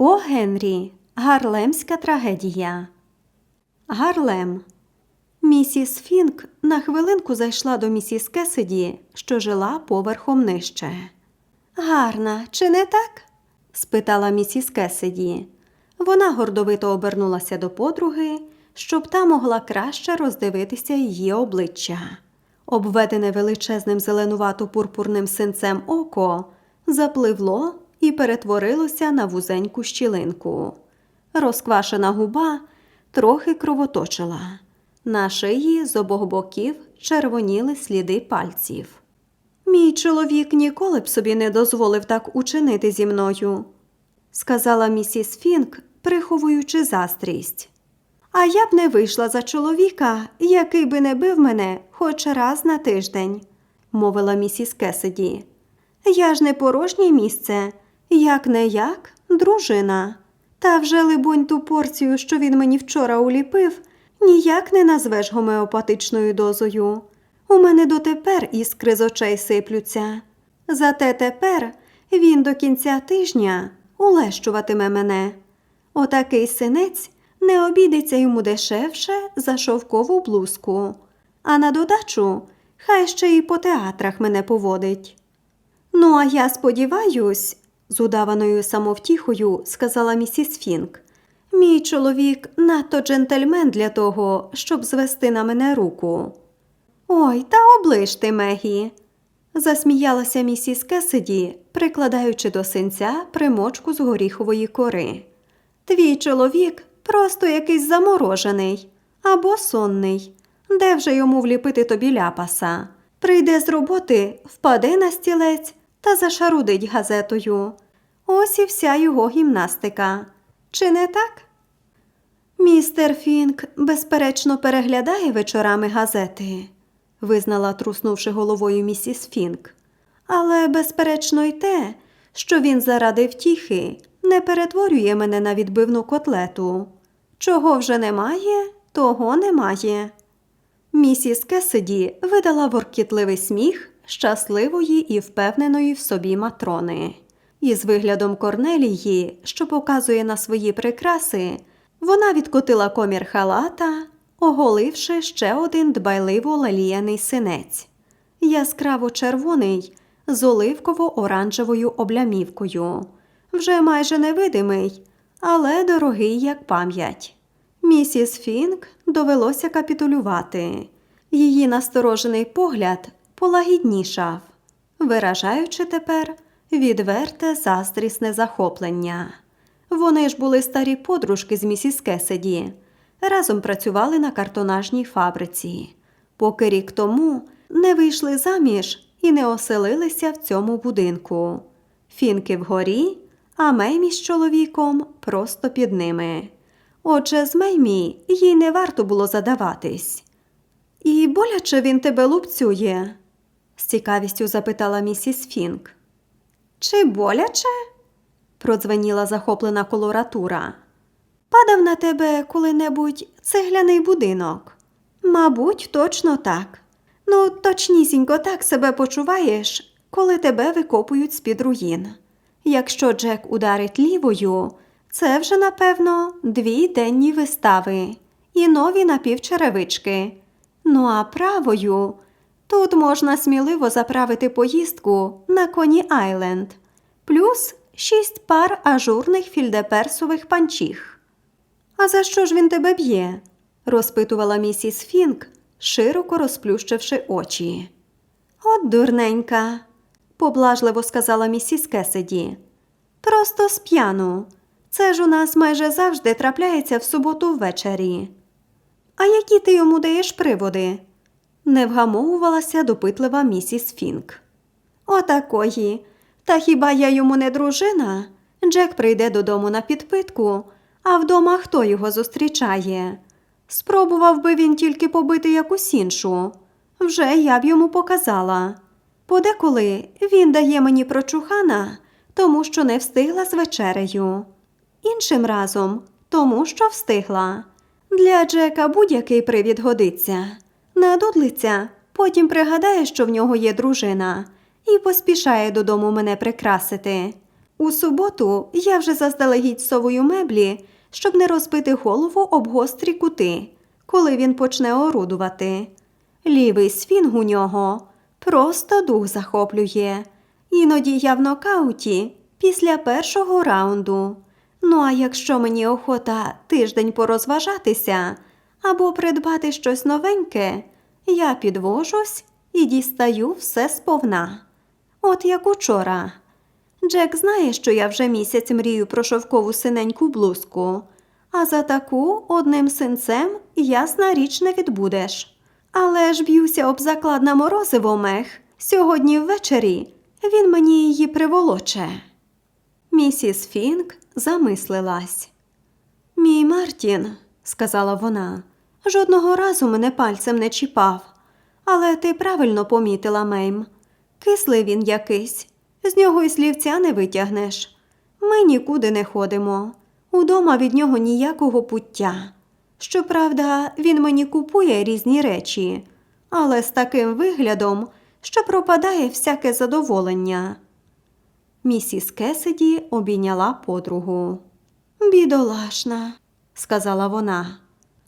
О Генрі. Гарлемська трагедія. Гарлем. Місіс Фінк на хвилинку зайшла до місіс Кесиді, що жила поверхом нижче. Гарна, чи не так? спитала місіс Кесиді. Вона гордовито обернулася до подруги, щоб та могла краще роздивитися її обличчя. Обведене величезним зеленувато-пурпурним синцем око запливло і перетворилося на вузеньку щілинку. Розквашена губа трохи кровоточила. На шиї з обох боків червоніли сліди пальців. Мій чоловік ніколи б собі не дозволив так учинити зі мною, сказала місіс Фінк, приховуючи заздрість. А я б не вийшла за чоловіка, який би не бив мене хоч раз на тиждень, мовила місіс Кесиді. Я ж не порожнє місце, як не як, дружина. Та вже, либонь, ту порцію, що він мені вчора уліпив, ніяк не назвеш гомеопатичною дозою. У мене дотепер іскри з очей сиплються. Зате тепер він до кінця тижня улещуватиме мене. Отакий синець не обійдеться йому дешевше за шовкову блузку, а на додачу хай ще й по театрах мене поводить. Ну, а я сподіваюсь, з удаваною самовтіхою сказала місіс Фінк. Мій чоловік надто джентльмен для того, щоб звести на мене руку. Ой, та оближ ти, Мегі, засміялася місіс Кесиді, прикладаючи до синця примочку з горіхової кори. Твій чоловік просто якийсь заморожений або сонний. Де вже йому вліпити тобі ляпаса? Прийде з роботи, впаде на стілець та зашарудить газетою. Ось і вся його гімнастика. Чи не так? Містер Фінк, безперечно, переглядає вечорами газети, визнала, труснувши головою місіс Фінк. Але, безперечно, й те, що він заради втіхи не перетворює мене на відбивну котлету. Чого вже немає, того немає. Місіс Кесиді видала воркітливий сміх щасливої і впевненої в собі матрони. І з виглядом Корнелії, що показує на свої прикраси, вона відкотила комір халата, оголивши ще один дбайливо лаліяний синець, яскраво червоний з оливково-оранжевою облямівкою, вже майже невидимий, але дорогий як пам'ять. Місіс Фінк довелося капітулювати. Її насторожений погляд полагіднішав, виражаючи тепер відверте заздрісне захоплення. Вони ж були старі подружки з місіс Кеседі, разом працювали на картонажній фабриці, поки рік тому не вийшли заміж і не оселилися в цьому будинку. Фінки вгорі, а Меймі з чоловіком просто під ними. Отже, з Меймі їй не варто було задаватись. І боляче він тебе лупцює? З цікавістю запитала місіс Фінк. Чи боляче? продзвеніла захоплена колоратура. Падав на тебе коли-небудь цегляний будинок? Мабуть, точно так. Ну, точнісінько так себе почуваєш, коли тебе викопують з-під руїн. Якщо Джек ударить лівою, це вже, напевно, дві денні вистави і нові напівчеревички. Ну а правою тут можна сміливо заправити поїздку на Коні Айленд, плюс шість пар ажурних фільдеперсових панчіх. А за що ж він тебе б'є? розпитувала місіс Фінк, широко розплющивши очі. От дурненька, поблажливо сказала місіс Кеседі. Просто сп'яну. Це ж у нас майже завжди трапляється в суботу ввечері. А які ти йому даєш приводи? Не вгамовувалася допитлива місіс Фінк. Отакої. Та хіба я йому не дружина? Джек прийде додому на підпитку, а вдома хто його зустрічає? Спробував би він тільки побити якусь іншу. Вже я б йому показала. Подеколи він дає мені прочухана, тому що не встигла з вечерею. Іншим разом, тому що встигла. Для Джека будь-який привід годиться. Надудлиться, потім пригадає, що в нього є дружина, і поспішає додому мене прикрасити. У суботу я вже заздалегідь совую меблі, щоб не розбити голову об гострі кути, коли він почне орудувати. Лівий сфінг у нього просто дух захоплює. Іноді я в нокауті після першого раунду. Ну а якщо мені охота тиждень порозважатися або придбати щось новеньке, я підвожусь і дістаю все сповна. От як учора. Джек знає, що я вже місяць мрію про шовкову синеньку блузку, а за таку одним синцем ясна річ не відбудеш. Але ж б'юся об заклад на морозиво мех. Сьогодні ввечері він мені її приволоче. Місіс Фінк замислилась. Мій Мартін, сказала вона, жодного разу мене пальцем не чіпав. Але ти правильно помітила, Мейм. Кислий він якийсь, з нього і слівця не витягнеш. Ми нікуди не ходимо. Удома від нього ніякого пуття. Щоправда, він мені купує різні речі, але з таким виглядом, що пропадає всяке задоволення. Місіс Кесиді обійняла подругу. Бідолашна, сказала вона.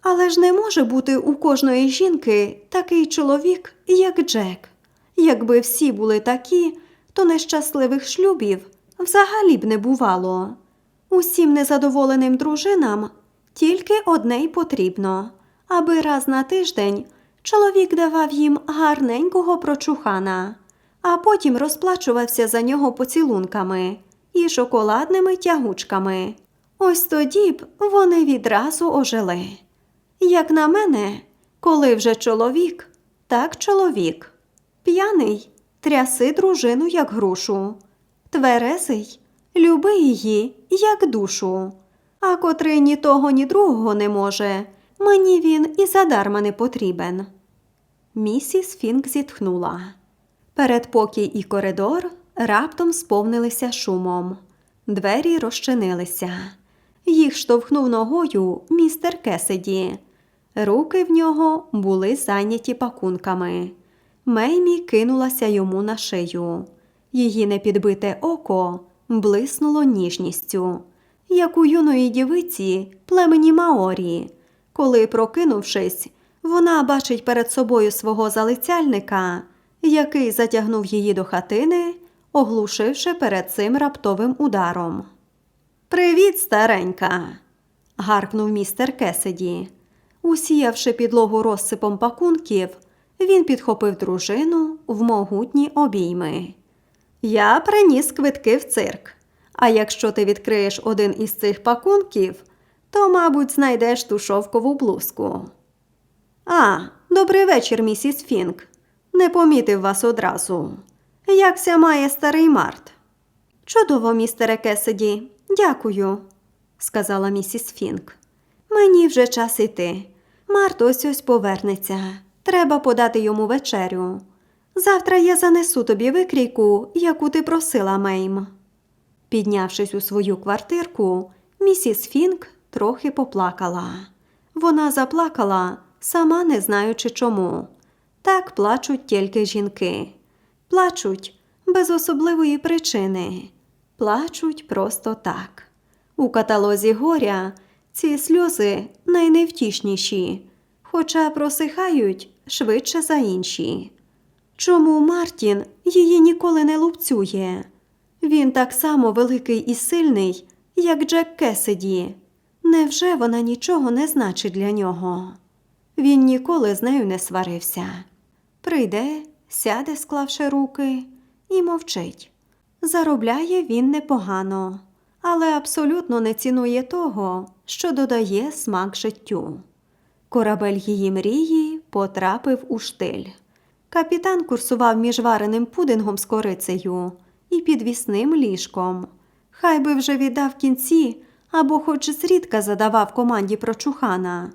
Але ж не може бути у кожної жінки такий чоловік, як Джек. Якби всі були такі, то нещасливих шлюбів взагалі б не бувало. Усім незадоволеним дружинам тільки одне й потрібно, аби раз на тиждень чоловік давав їм гарненького прочухана, а потім розплачувався за нього поцілунками і шоколадними тягучками. Ось тоді б вони відразу ожили. Як на мене, коли вже чоловік, так чоловік. П'яний тряси дружину, як грушу. Тверезий люби її, як душу. А котрий ні того, ні другого не може, мені він і задарма не потрібен. Місіс Фінк зітхнула. Передпокій і коридор раптом сповнилися шумом. Двері розчинилися. Їх штовхнув ногою містер Кесиді. Руки в нього були зайняті пакунками. Меймі кинулася йому на шию. Її непідбите око блиснуло ніжністю, як у юної дівиці племені Маорі. Коли, прокинувшись, вона бачить перед собою свого залицяльника, який затягнув її до хатини, оглушивши перед цим раптовим ударом. Привіт, старенька. гаркнув містер Кесиді. Усіявши підлогу розсипом пакунків, він підхопив дружину в могутні обійми. Я приніс квитки в цирк. А якщо ти відкриєш один із цих пакунків, то, мабуть, знайдеш ту шовкову блузку. А, добрий вечір, місіс Фінк. Не помітив вас одразу. Якся має старий Март? Чудово, містере Кесиді, дякую, сказала місіс Фінк. Мені вже час іти. Март ось ось повернеться. Треба подати йому вечерю. Завтра я занесу тобі викрійку, яку ти просила, Мейм. Піднявшись у свою квартирку, місіс Фінк трохи поплакала. Вона заплакала, сама не знаючи чому. Так плачуть тільки жінки. Плачуть без особливої причини. Плачуть просто так. У каталозі горя ці сльози найневтішніші, хоча просихають швидше за інші. Чому Мартін її ніколи не лупцює? Він так само великий і сильний, як Джек Кесиді. Невже вона нічого не значить для нього? Він ніколи з нею не сварився. Прийде, сяде, склавши руки, і мовчить. Заробляє він непогано, але абсолютно не цінує того, що додає смак життю. Корабель її мрії потрапив у штиль. Капітан курсував між вареним пудингом з корицею і підвісним ліжком. Хай би вже віддав кінці або хоч зрідка задавав команді про чухана,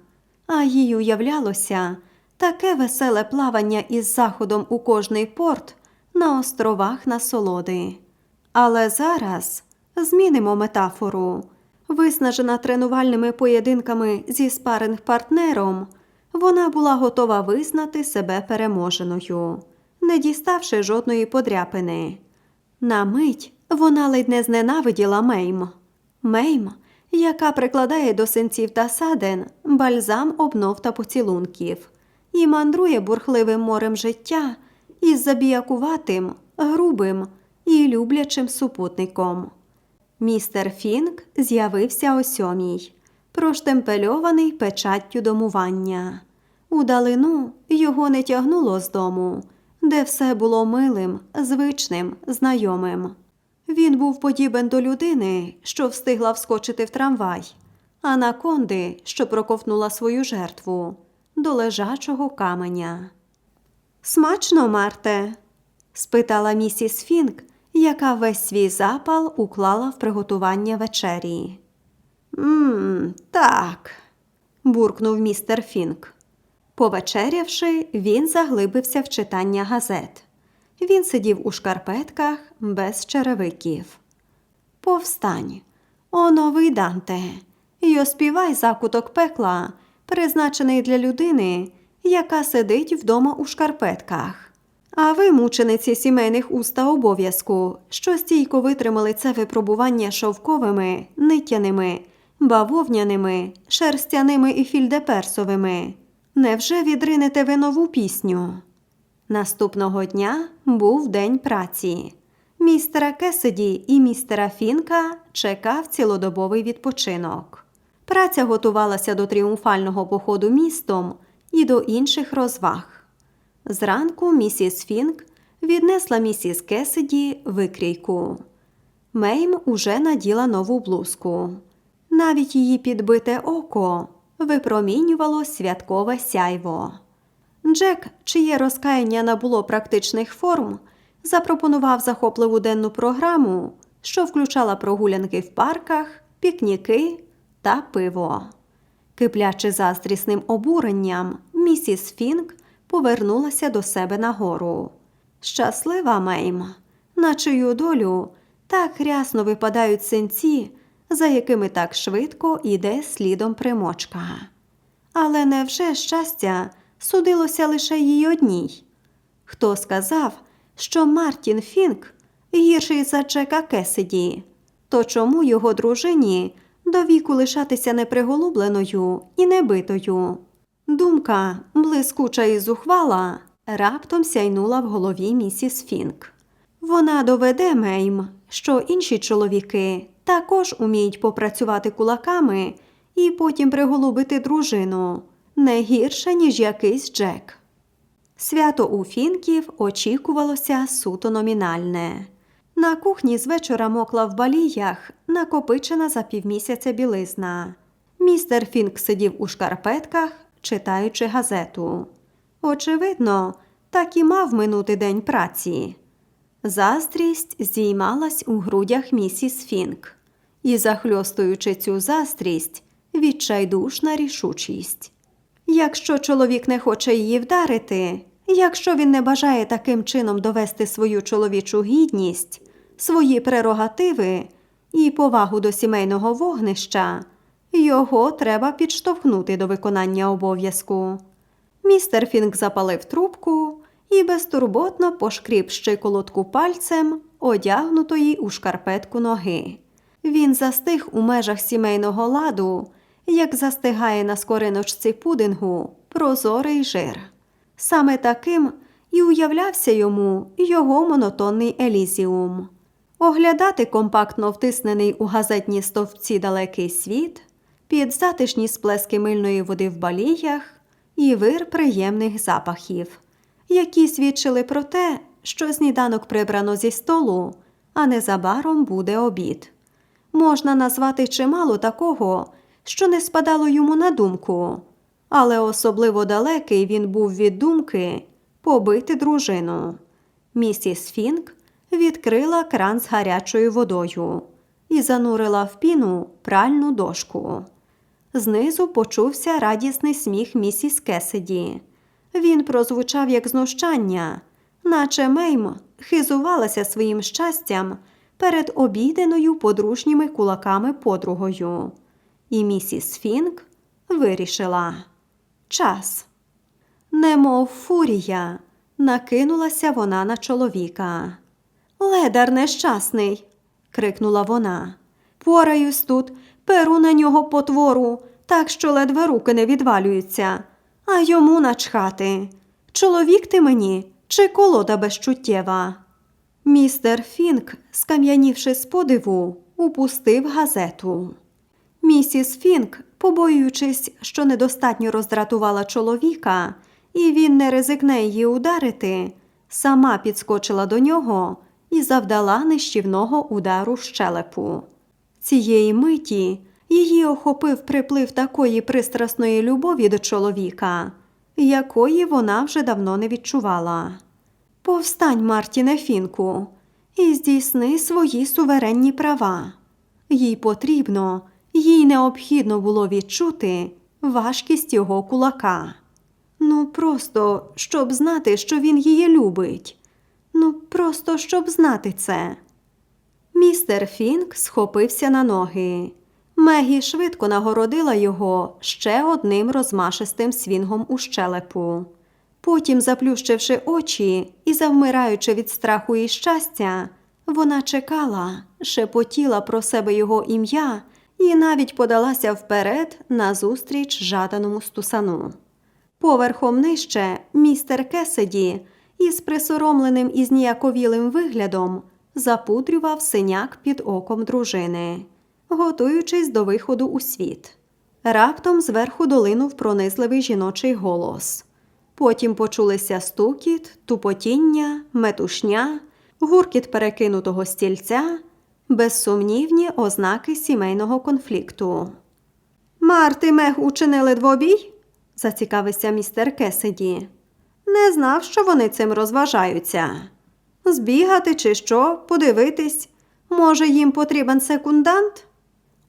а їй уявлялося таке веселе плавання із заходом у кожний порт на островах насолоди. Але зараз змінимо метафору. Виснажена тренувальними поєдинками зі спаринг партнером, вона була готова визнати себе переможеною, не діставши жодної подряпини. На мить Вона ледь не зненавиділа Мейм. Мейм, яка прикладає до синців та садин бальзам обнов та поцілунків, і мандрує бурхливим морем життя із забіякуватим, грубим і люблячим супутником. Містер Фінк з'явився о сьомій, проштемпельований печаттю домування. Удалину його не тягнуло з дому, де все було милим, звичним, знайомим. Він був подібен до людини, що встигла вскочити в трамвай, а на конди, що проковтнула свою жертву, до лежачого каменя. Смачно, Марте? спитала місіс Фінк, яка весь свій запал уклала в приготування вечері. Мм, так, буркнув містер Фінк. Повечерявши, він заглибився в читання газет. Він сидів у шкарпетках без черевиків. Повстань, о новий Данте, й оспівай закуток пекла, призначений для людини, яка сидить вдома у шкарпетках. А ви, мучениці сімейних уста обов'язку, що стійко витримали це випробування шовковими, ниттяними, бавовняними, шерстяними і фільдеперсовими, невже відринете ви нову пісню? Наступного дня був день праці. Містера Кесиді і містера Фінка чекав цілодобовий відпочинок. Праця готувалася до тріумфального походу містом і до інших розваг. Зранку місіс Фінк віднесла місіс Кесиді викрійку. Мейм уже наділа нову блузку. Навіть її підбите око випромінювало святкове сяйво. Джек, чиє розкаяння набуло практичних форм, запропонував захопливу денну програму, що включала прогулянки в парках, пікніки та пиво. Киплячи заздрісним обуренням, місіс Фінк повернулася до себе нагору. Щаслива Мейм, на чию долю так рясно випадають синці, за якими так швидко іде слідом примочка. Але невже щастя судилося лише їй одній? Хто сказав, що Мартін Фінк гірший за Джека Кесиді? То чому його дружині до віку лишатися неприголубленою і небитою? Думка, блискуча і зухвала, раптом сяйнула в голові місіс Фінк. Вона доведе Мейм, що інші чоловіки також уміють попрацювати кулаками і потім приголубити дружину не гірше, ніж якийсь Джек. Свято у Фінків очікувалося суто номінальне. На кухні з вечора мокла в баліях, накопичена за півмісяця білизна. Містер Фінк сидів у шкарпетках, читаючи газету. Очевидно, так і мав минути день праці. Заздрість здіймалась у грудях місіс Фінк, і, захльостуючи цю заздрість, відчайдушна рішучість. Якщо чоловік не хоче її вдарити, якщо він не бажає таким чином довести свою чоловічу гідність, свої прерогативи і повагу до сімейного вогнища, його треба підштовхнути до виконання обов'язку. Містер Фінк запалив трубку і безтурботно пошкріб щиколотку пальцем, одягнутої у шкарпетку ноги. Він застиг у межах сімейного ладу, як застигає на скориночці пудингу прозорий жир. Саме таким і уявлявся йому його монотонний елізіум. Оглядати компактно втиснений у газетні стовпці далекий світ, під затишні сплески мильної води в баліях і вир приємних запахів, які свідчили про те, що сніданок прибрано зі столу, а незабаром буде обід. Можна назвати чимало такого, що не спадало йому на думку, але особливо далекий він був від думки побити дружину. Місіс Фінк відкрила кран з гарячою водою і занурила в піну пральну дошку. Знизу почувся радісний сміх місіс Кесиді. Він прозвучав як знущання, наче Мейм хизувалася своїм щастям перед обійденою подружніми кулаками подругою. І місіс Фінк вирішила час. Немов фурія, накинулася вона на чоловіка. Ледар нещасний, крикнула вона. Пораюсь тут, перу на нього потвору, так що ледве руки не відвалюються, а йому начхати. Чоловік ти мені чи колода безчуттєва? Містер Фінк, скам'янівши з подиву, упустив газету. Місіс Фінк, побоюючись, що недостатньо роздратувала чоловіка, і він не ризикне її ударити, сама підскочила до нього і завдала нищівного удару щелепу. Цієї миті її охопив приплив такої пристрасної любові до чоловіка, якої вона вже давно не відчувала. Повстань, Мартіне Фінку, і здійсни свої суверенні права. Їй потрібно, їй необхідно було відчути важкість його кулака. Ну, просто щоб знати, що він її любить. Ну, просто щоб знати це. Містер Фінк схопився на ноги. Мегі швидко нагородила його ще одним розмашистим свінгом у щелепу. Потім, заплющивши очі і завмираючи від страху і щастя, вона чекала, шепотіла про себе його ім'я і навіть подалася вперед назустріч жаданому стусану. Поверхом нижче містер Кеседі із присоромленим і зніяковілим виглядом запудрював синяк під оком дружини, готуючись до виходу у світ. Раптом зверху долинув пронизливий жіночий голос. Потім почулися стукіт, тупотіння, метушня, гуркіт перекинутого стільця, безсумнівні ознаки сімейного конфлікту. Марти Мег учинили двобій? зацікавився містер Кеседі. Не знав, що вони цим розважаються. Збігати чи що, подивитись. Може, їм потрібен секундант?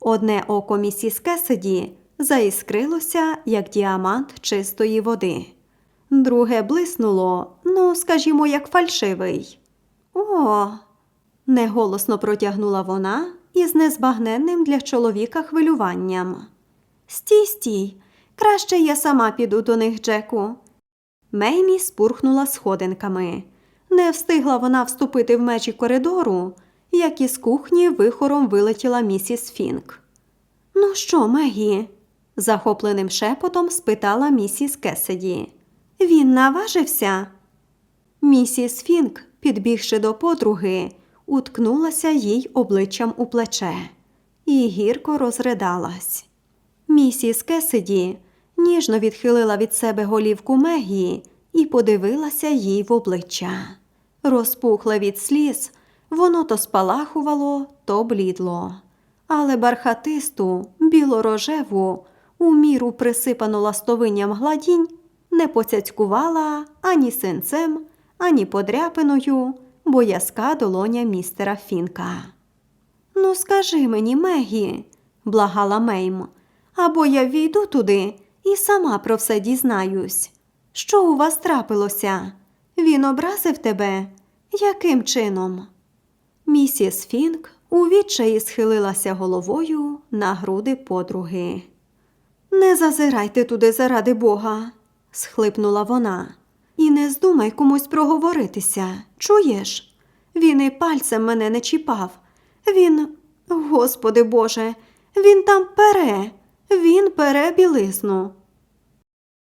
Одне око місіс Кеседі заіскрилося, як діамант чистої води. Друге блиснуло, ну, скажімо, як фальшивий. О, неголосно протягнула вона із незбагненним для чоловіка хвилюванням. Стій, стій, краще я сама піду до них, Джеку. Меймі спурхнула сходинками. Не встигла вона вступити в межі коридору, як із кухні вихором вилетіла місіс Фінк. Ну що, Мегі? захопленим шепотом спитала місіс Кеседі. Він наважився? Місіс Фінк, підбігши до подруги, уткнулася їй обличчям у плече і гірко розридалась. Місіс Кеседі ніжно відхилила від себе голівку Мегі і подивилася їй в обличчя. Розпухле від сліз, воно то спалахувало, то блідло. Але бархатисту, білорожеву, у міру присипану ластовинням гладінь, не поцяцькувала ані синцем, ані подряпиною боязка долоня містера Фінка. Ну, скажи мені, Мегі, благала Мейм, або я війду туди і сама про все дізнаюсь. Що у вас трапилося? Він образив тебе? Яким чином? Місіс Фінк у відчаї схилилася головою на груди подруги. Не зазирайте туди заради Бога, схлипнула вона. І не здумай комусь проговоритися. Чуєш? Він і пальцем мене не чіпав. Він, Господи Боже, він там пере, він пере білизну.